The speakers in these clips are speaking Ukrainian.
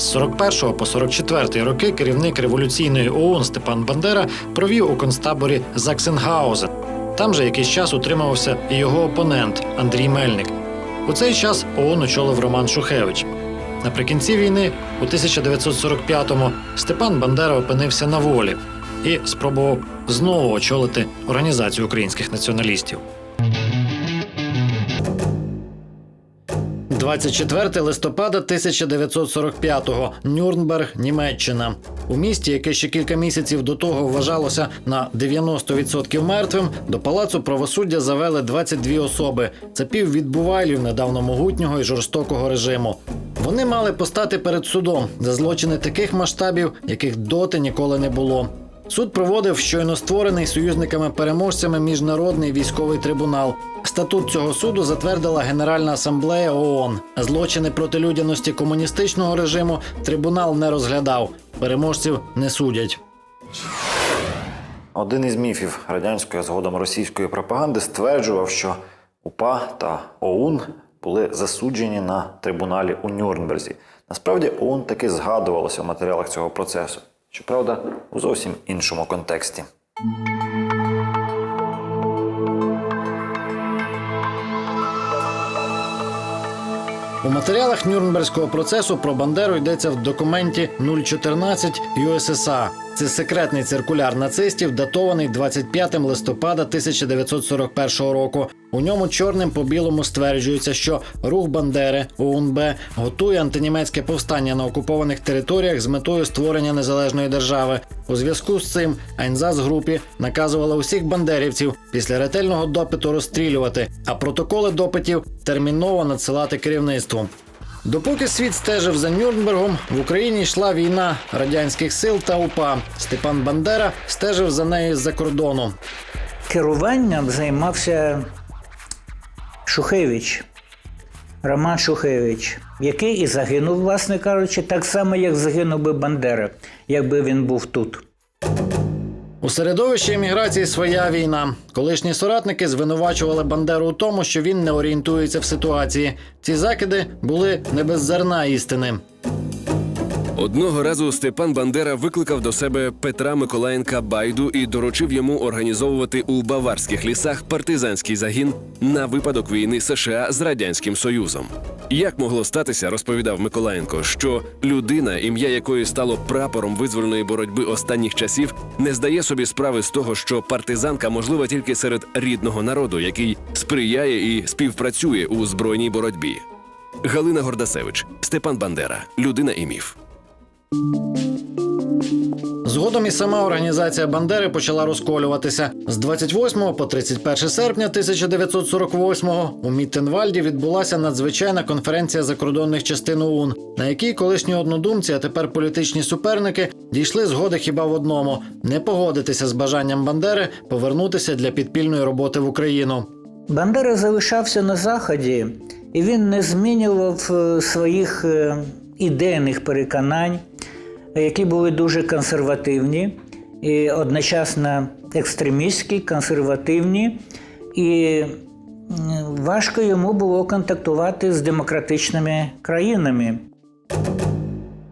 З 41 по 44 роки керівник революційної ОУН Степан Бандера провів у концтаборі Заксенгаузен. Там же якийсь час утримувався і його опонент Андрій Мельник. У цей час ОУН очолив Роман Шухевич. Наприкінці війни, у 1945-му, Степан Бандера опинився на волі і спробував знову очолити організацію українських націоналістів. 24 листопада 1945-го. Нюрнберг, Німеччина. У місті, яке ще кілька місяців до того вважалося на 90% мертвим, до палацу правосуддя завели 22 особи. Це піввідбувайлів недавно могутнього і жорстокого режиму. Вони мали постати перед судом за злочини таких масштабів, яких доти ніколи не було. Суд проводив щойно створений союзниками-переможцями міжнародний військовий трибунал. Статут цього суду затвердила Генеральна асамблея ООН. Злочини проти людяності комуністичного режиму трибунал не розглядав. Переможців не судять. Один із міфів радянської а згодом російської пропаганди стверджував, що УПА та ОУН були засуджені на трибуналі у Нюрнберзі. Насправді ОУН таки згадувалося в матеріалах цього процесу. Щоправда, у зовсім іншому контексті. У матеріалах Нюрнберзького процесу про Бандеру йдеться в документі 014 USSA. Це секретний циркуляр нацистів, датований 25 листопада 1941 року. У ньому чорним по білому стверджується, що рух Бандери ОУНБ готує антинімецьке повстання на окупованих територіях з метою створення незалежної держави. У зв'язку з цим Айнзас групі наказувала усіх бандерівців після ретельного допиту розстрілювати, а протоколи допитів терміново надсилати керівництву. Допоки світ стежив за Нюрнбергом, в Україні йшла війна радянських сил та УПА. Степан Бандера стежив за нею з-за кордону. Керуванням займався Шухевич, Роман Шухевич, який і загинув, власне кажучи, так само, як загинув би Бандера, якби він був тут. У середовищі еміграції своя війна. Колишні соратники звинувачували Бандеру у тому, що він не орієнтується в ситуації. Ці закиди були не без зерна істини. Одного разу Степан Бандера викликав до себе Петра Миколаєнка Байду і доручив йому організовувати у баварських лісах партизанський загін на випадок війни США з радянським союзом. Як могло статися, розповідав Миколаєнко, що людина, ім'я якої стало прапором визвольної боротьби останніх часів, не здає собі справи з того, що партизанка можлива тільки серед рідного народу, який сприяє і співпрацює у збройній боротьбі. Галина Гордасевич, Степан Бандера, людина і міф. Згодом і сама організація Бандери почала розколюватися. З 28 по 31 серпня 1948-го у Міттенвальді відбулася надзвичайна конференція закордонних частин ОУН, на якій колишні однодумці, а тепер політичні суперники, дійшли згоди хіба в одному не погодитися з бажанням Бандери повернутися для підпільної роботи в Україну. Бандера залишався на Заході, і він не змінював е, своїх е, ідейних переконань, які були дуже консервативні, і одночасно екстремістські, консервативні, і важко йому було контактувати з демократичними країнами.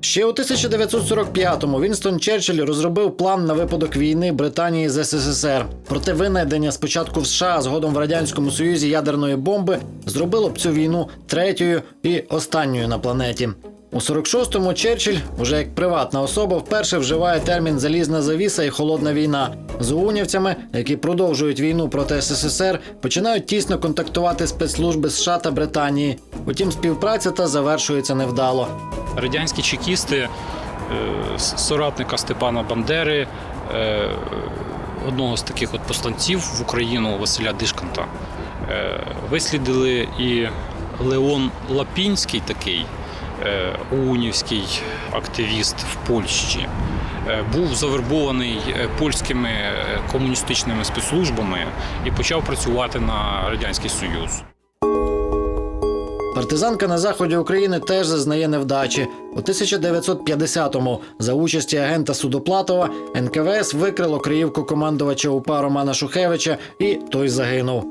Ще у 1945-му Вінстон Черчилль розробив план на випадок війни Британії з СССР. Проте винайдення спочатку в США, згодом в радянському союзі ядерної бомби зробило б цю війну третьою і останньою на планеті. У 46-му Черчилль, уже як приватна особа, вперше вживає термін залізна завіса і холодна війна. З уунівцями, які продовжують війну проти СССР, починають тісно контактувати спецслужби США та Британії. Утім, співпраця та завершується невдало. радянські чекісти, е, соратника Степана Бандери, е, одного з таких от посланців в Україну Василя Дишканта, е, вислідили і Леон Лапінський такий. Е, Оунівський активіст в Польщі е, був завербований е, польськими комуністичними спецслужбами і почав працювати на радянський союз. Партизанка на заході України теж зазнає невдачі. У 1950-му за участі агента Судоплатова НКВС викрило Криївку командувача УПА Романа Шухевича, і той загинув.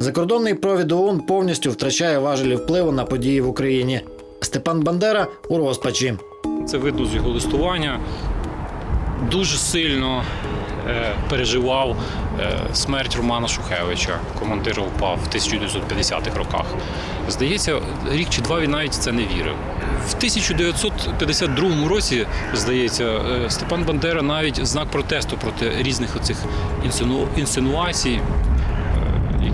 Закордонний провід ОУН повністю втрачає важелі впливу на події в Україні. Степан Бандера у розпачі. Це видно з його листування. Дуже сильно е, переживав е, смерть Романа Шухевича, командира УПА в 1950-х роках. Здається, рік чи два він навіть це не вірив. В 1952 році, здається, е, Степан Бандера навіть знак протесту проти різних оцих інсину- інсинуацій,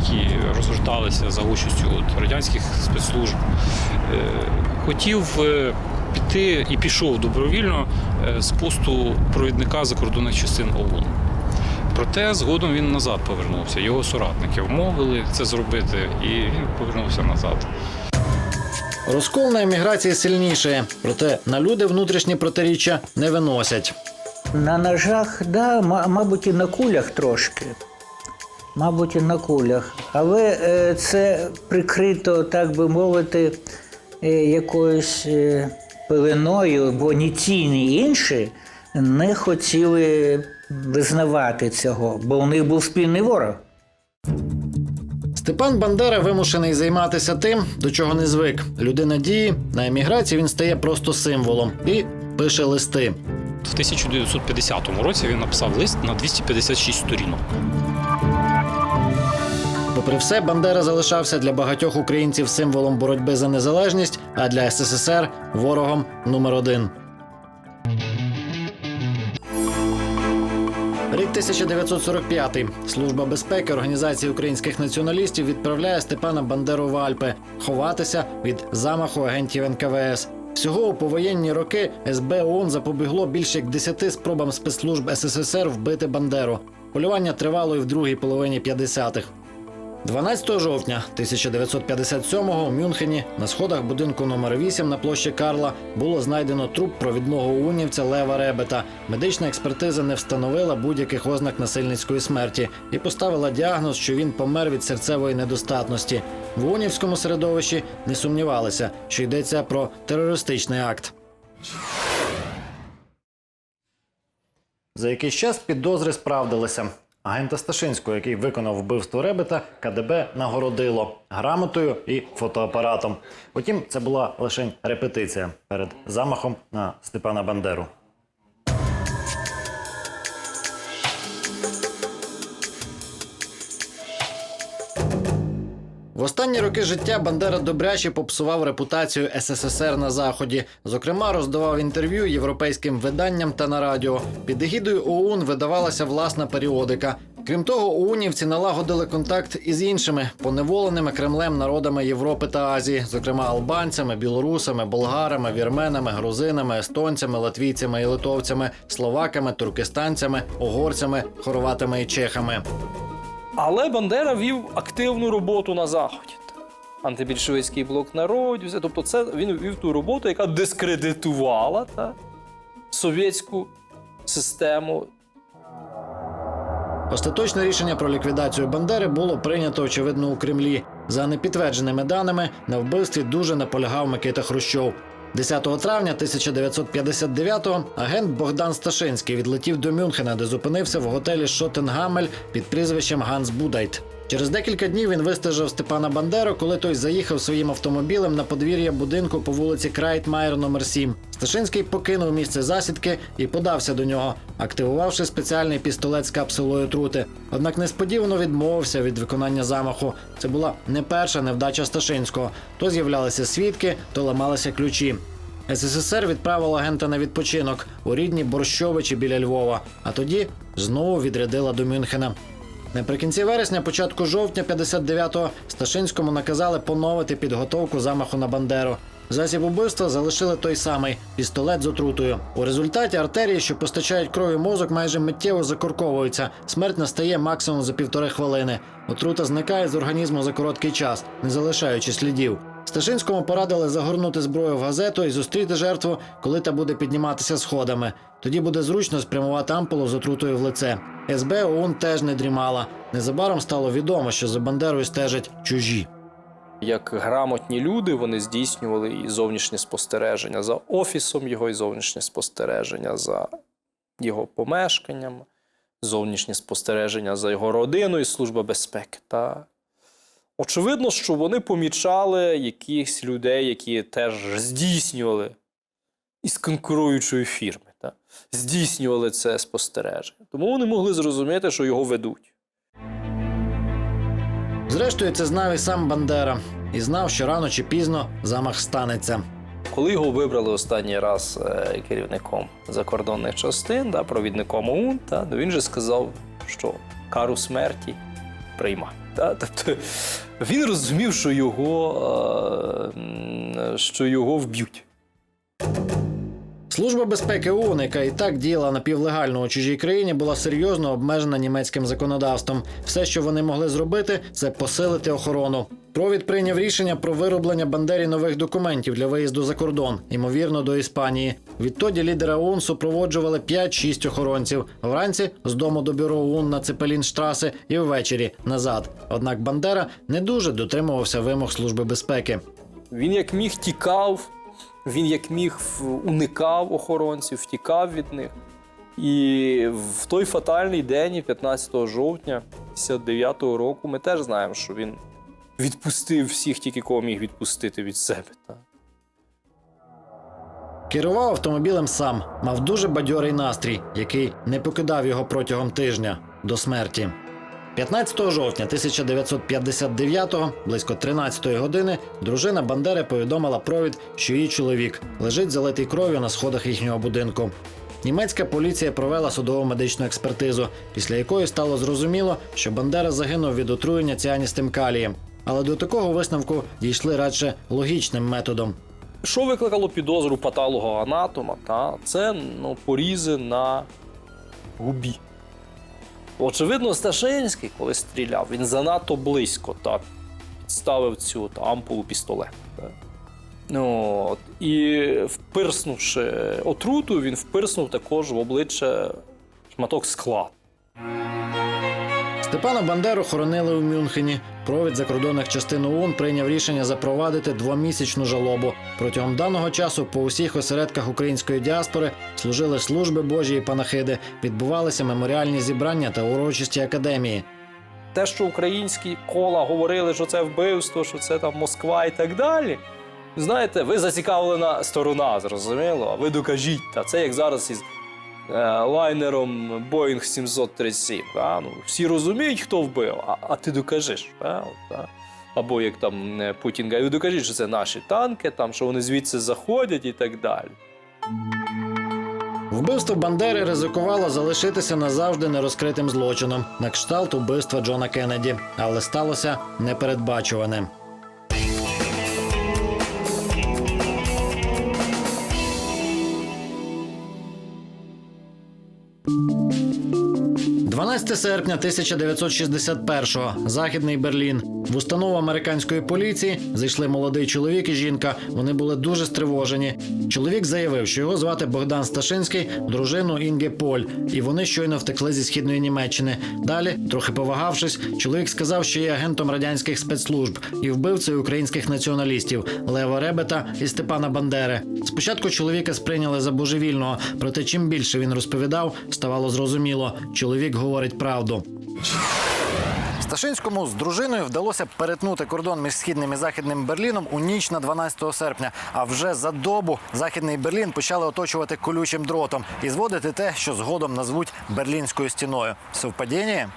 які розгорталися за участю от радянських спецслужб, е, хотів е, піти і пішов добровільно е, з посту провідника закордонних частин ОУН. Проте згодом він назад повернувся. Його соратники вмовили це зробити, і він повернувся назад. Розкол на еміграції сильнішає, проте на люди внутрішні протиріччя не виносять. На ножах, да, мабуть, і на кулях трошки. Мабуть, і на кулях. Але е, це прикрито, так би мовити, е, якоюсь е, пеленою, бо ні ті, ні інші не хотіли визнавати цього, бо у них був спільний ворог. Степан Бандера вимушений займатися тим, до чого не звик. Людина дії на еміграції він стає просто символом і пише листи. В 1950 році він написав лист на 256 сторінок. Попри все, Бандера залишався для багатьох українців символом боротьби за незалежність, а для СССР ворогом номер один. Рік 1945. Служба безпеки Організації українських націоналістів відправляє Степана Бандеру в Альпи ховатися від замаху агентів НКВС. Всього у повоєнні роки СБ ООН запобігло більше як 10 спробам спецслужб СССР вбити Бандеру. Полювання тривало і в другій половині 50-х. 12 жовтня 1957-го у Мюнхені на сходах будинку номер 8 на площі Карла було знайдено труп провідного унівця Лева Ребета. Медична експертиза не встановила будь-яких ознак насильницької смерті і поставила діагноз, що він помер від серцевої недостатності. В унівському середовищі не сумнівалися, що йдеться про терористичний акт. За якийсь час підозри справдилися. Агента Сташинського, який виконав вбивство Ребета, КДБ нагородило грамотою і фотоапаратом. Утім, це була лише репетиція перед замахом на Степана Бандеру. В останні роки життя Бандера добряче попсував репутацію СССР на заході. Зокрема, роздавав інтерв'ю європейським виданням та на радіо. Під егідою ОУН видавалася власна періодика. Крім того, ОУНівці налагодили контакт із іншими поневоленими Кремлем народами Європи та Азії, зокрема албанцями, білорусами, болгарами, вірменами, грузинами, естонцями, латвійцями і литовцями, словаками, туркестанцями, угорцями, хорватами і чехами. Але Бандера вів активну роботу на Заході. Антибільшовицький блок народів. Тобто, це він вів ту роботу, яка дискредитувала та, совєтську систему. Остаточне рішення про ліквідацію Бандери було прийнято очевидно у Кремлі. За непідтвердженими даними на вбивстві дуже наполягав Микита Хрущов. 10 травня 1959-го агент Богдан Сташинський відлетів до Мюнхена, де зупинився в готелі Шотенгамель під прізвищем Ганс Будайт. Через декілька днів він вистежив Степана Бандеру, коли той заїхав своїм автомобілем на подвір'я будинку по вулиці Крайтмайер номер 7 Сташинський покинув місце засідки і подався до нього, активувавши спеціальний пістолет з капсулою трути. Однак несподівано відмовився від виконання замаху. Це була не перша невдача Сташинського. То з'являлися свідки, то ламалися ключі. СССР відправила агента на відпочинок у рідні Борщовичі біля Львова, а тоді знову відрядила до Мюнхена. Наприкінці вересня, початку жовтня 59-го Сташинському наказали поновити підготовку замаху на Бандеру. Засіб убивства залишили той самий пістолет з отрутою. У результаті артерії, що постачають кров і мозок, майже миттєво закорковуються. Смерть настає максимум за півтори хвилини. Отрута зникає з організму за короткий час, не залишаючи слідів. Сташинському порадили загорнути зброю в газету і зустріти жертву, коли та буде підніматися сходами. Тоді буде зручно спрямувати ампулу з отрутою в лице. СБ ОУН теж не дрімала. Незабаром стало відомо, що за Бандерою стежать чужі. Як грамотні люди, вони здійснювали і зовнішнє спостереження за офісом його, і зовнішнє спостереження за його помешканням, зовнішнє спостереження за його родиною, і служба безпеки. Та очевидно, що вони помічали якихось людей, які теж здійснювали із конкуруючої фірми. Та? Здійснювали це спостереження. Тому вони могли зрозуміти, що його ведуть. Зрештою, це знав і сам Бандера, і знав, що рано чи пізно замах станеться. Коли його вибрали останній раз е, керівником закордонних частин, да, провідником ОУН, та, ну, він же сказав, що кару смерті приймає. Та? Тобто він розумів, що його, е, що його вб'ють. Служба безпеки ООН, яка і так діяла напівлегально у чужій країні, була серйозно обмежена німецьким законодавством. Все, що вони могли зробити, це посилити охорону. Провід прийняв рішення про вироблення Бандері нових документів для виїзду за кордон, ймовірно, до Іспанії. Відтоді лідера ОУН супроводжували 5-6 охоронців. Вранці з дому до бюро ОУН на Цепелінштраси і ввечері назад. Однак Бандера не дуже дотримувався вимог служби безпеки. Він як міг тікав, він як міг уникав охоронців, втікав від них. І в той фатальний день, 15 жовтня 59-го року, ми теж знаємо, що він відпустив всіх, тільки кого міг відпустити від себе. Та. Керував автомобілем сам, мав дуже бадьорий настрій, який не покидав його протягом тижня до смерті. 15 жовтня 1959-го, близько 13-ї години, дружина Бандери повідомила провід, що її чоловік лежить залитий кров'ю на сходах їхнього будинку. Німецька поліція провела судову медичну експертизу, після якої стало зрозуміло, що Бандера загинув від отруєння ціаністим калієм. Але до такого висновку дійшли радше логічним методом. Що викликало підозру патологоанатома? Та? Це ну, порізи на губі. Очевидно, Сташинський, коли стріляв, він занадто близько та, підставив цю та, ампулу пістолет. Ну, от, і впирснувши отруту, він впирснув також в обличчя шматок скла. Степана Бандеру хоронили у Мюнхені. Провід закордонних частин ОУН прийняв рішення запровадити двомісячну жалобу. Протягом даного часу по усіх осередках української діаспори служили служби Божі і панахиди, відбувалися меморіальні зібрання та урочисті академії. те, що українські кола говорили, що це вбивство, що це там Москва і так далі. Знаєте, ви зацікавлена сторона, зрозуміло, а ви докажіть. Та це як зараз із лайнером Boeing 737. Та? Ну, всі розуміють, хто вбив, а, а ти докажеш. От, та? Або як там е, Путін каже, докажіть, що це наші танки, там, що вони звідси заходять і так далі. Вбивство Бандери ризикувало залишитися назавжди нерозкритим злочином на кшталт убивства Джона Кеннеді, але сталося непередбачуване. «12 серпня 1961-го. Західний Берлін. В установу американської поліції зайшли молодий чоловік і жінка. Вони були дуже стривожені. Чоловік заявив, що його звати Богдан Сташинський, дружину Інге Поль, і вони щойно втекли зі східної Німеччини. Далі, трохи повагавшись, чоловік сказав, що є агентом радянських спецслужб і вбивцею українських націоналістів Лева Ребета і Степана Бандери. Спочатку чоловіка сприйняли за божевільного, проте чим більше він розповідав, ставало зрозуміло. Чоловік говорить правду. Сташинському з дружиною вдалося перетнути кордон між східним і західним Берліном у ніч на 12 серпня. А вже за добу західний Берлін почали оточувати колючим дротом і зводити те, що згодом назвуть берлінською стіною. Совпадіння?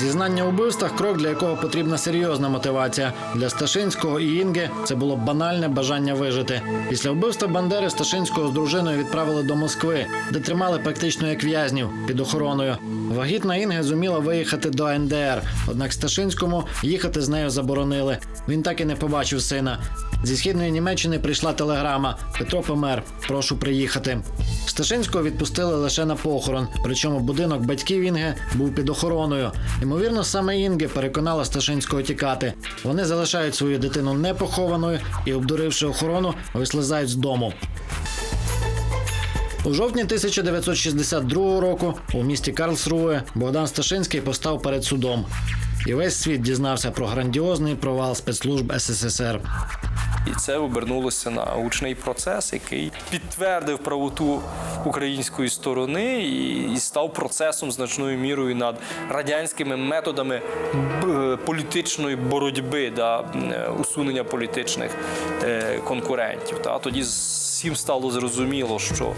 Зізнання у вбивствах крок, для якого потрібна серйозна мотивація. Для Сташинського і Інги це було банальне бажання вижити. Після вбивства Бандери Сташинського з дружиною відправили до Москви, де тримали практично як в'язнів під охороною. Вагітна Інга зуміла виїхати до НДР, однак Сташинському їхати з нею заборонили. Він так і не побачив сина. Зі східної Німеччини прийшла телеграма: Петро помер, прошу приїхати. Сташинського відпустили лише на похорон. Причому будинок батьків Інги був під охороною. Ймовірно, саме Інге переконала Сташинського тікати. Вони залишають свою дитину непохованою і, обдуривши охорону, вислизають з дому. У жовтні 1962 року у місті Карлсруе Богдан Сташинський постав перед судом. І весь світ дізнався про грандіозний провал спецслужб СССР. І це обернулося на гучний процес, який підтвердив правоту української сторони і, став процесом значною мірою над радянськими методами політичної боротьби да, усунення політичних е, конкурентів. Та тоді всім стало зрозуміло, що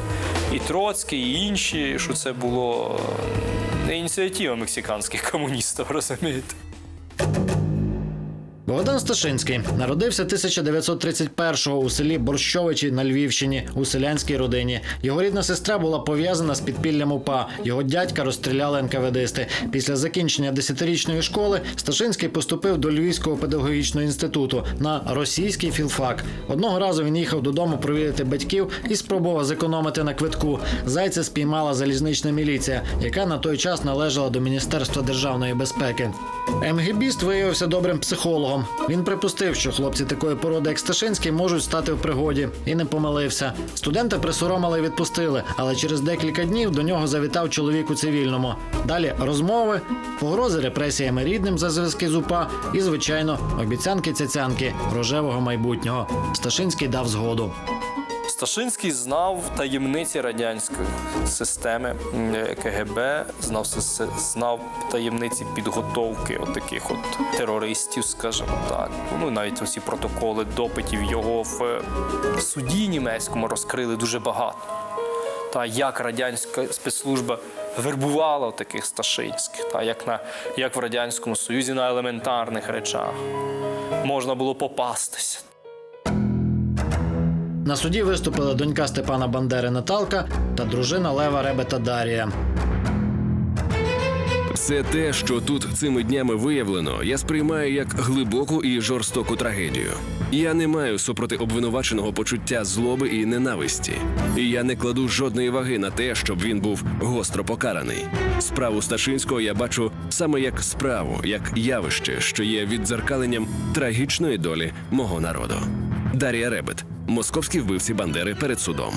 і Троцький, і інші, що це було е, не ініціатива мексиканських комуністів, розумієте. Богдан Сташинський народився 1931-го у селі Борщовичі на Львівщині у селянській родині. Його рідна сестра була пов'язана з підпіллям УПА. Його дядька розстріляли НКВДисти. Після закінчення 10-річної школи Сташинський поступив до Львівського педагогічного інституту на російський філфак. Одного разу він їхав додому провідати батьків і спробував зекономити на квитку. Зайця спіймала залізнична міліція, яка на той час належала до Міністерства державної безпеки. МГБіст виявився добрим психологом. Він припустив, що хлопці такої породи, як Сташинський, можуть стати в пригоді, і не помилився. Студента присоромили і відпустили, але через декілька днів до нього завітав чоловік у цивільному. Далі розмови, погрози репресіями рідним за зв'язки з УПА і, звичайно, обіцянки цяцянки рожевого майбутнього. Сташинський дав згоду. Сташинський знав таємниці радянської системи КГБ, знав, знав таємниці підготовки от таких от терористів, скажімо так. Ну навіть усі протоколи допитів його в е, суді німецькому розкрили дуже багато. Та як радянська спецслужба вербувала таких сташинських, та як на як в радянському союзі на елементарних речах можна було попастися. На суді виступили донька Степана Бандери Наталка та дружина Лева Ребета Дарія. Все те, що тут цими днями виявлено, я сприймаю як глибоку і жорстоку трагедію. Я не маю супроти обвинуваченого почуття злоби і ненависті, і я не кладу жодної ваги на те, щоб він був гостро покараний. Справу Сташинського я бачу саме як справу, як явище, що є віддзеркаленням трагічної долі мого народу. Дар'я Ребет, московські вбивці Бандери перед судом.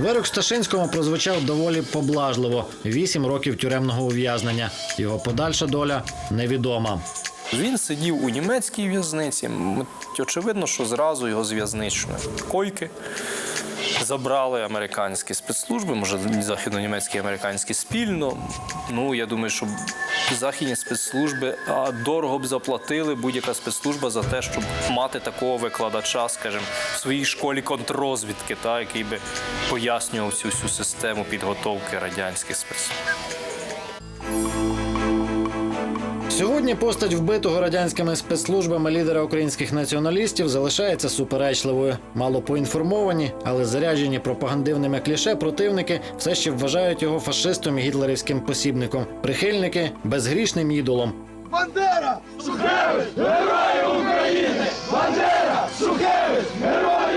Вирок Сташинському прозвучав доволі поблажливо: вісім років тюремного ув'язнення. Його подальша доля невідома. Він сидів у німецькій в'язниці. Очевидно, що зразу його з в'язничної койки забрали американські спецслужби, може, західно-німецькі і американські спільно. Ну, я думаю, що західні спецслужби дорого б заплатили будь-яка спецслужба за те, щоб мати такого викладача, скажімо, в своїй школі контррозвідки, та, який би пояснював всю всю систему підготовки радянських спецслужб. Сьогодні постать вбитого радянськими спецслужбами лідера українських націоналістів залишається суперечливою. Мало поінформовані, але заряджені пропагандивними кліше противники все ще вважають його фашистом і гітлерівським посібником. Прихильники безгрішним ідолом. Бандера! Шухевич! Герої України! Бандера! Шухевич! Герої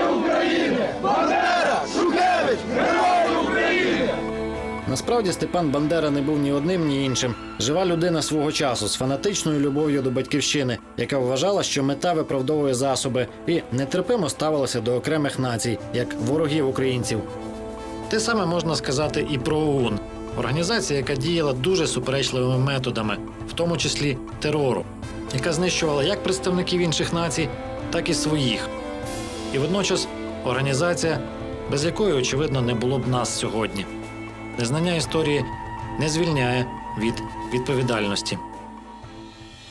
Насправді Степан Бандера не був ні одним, ні іншим. Жива людина свого часу з фанатичною любов'ю до батьківщини, яка вважала, що мета виправдовує засоби, і нетерпимо ставилася до окремих націй, як ворогів українців. Те саме можна сказати і про ОУН. Організація, яка діяла дуже суперечливими методами, в тому числі терору, яка знищувала як представників інших націй, так і своїх. І водночас організація, без якої, очевидно, не було б нас сьогодні. Незнання історії не звільняє від відповідальності.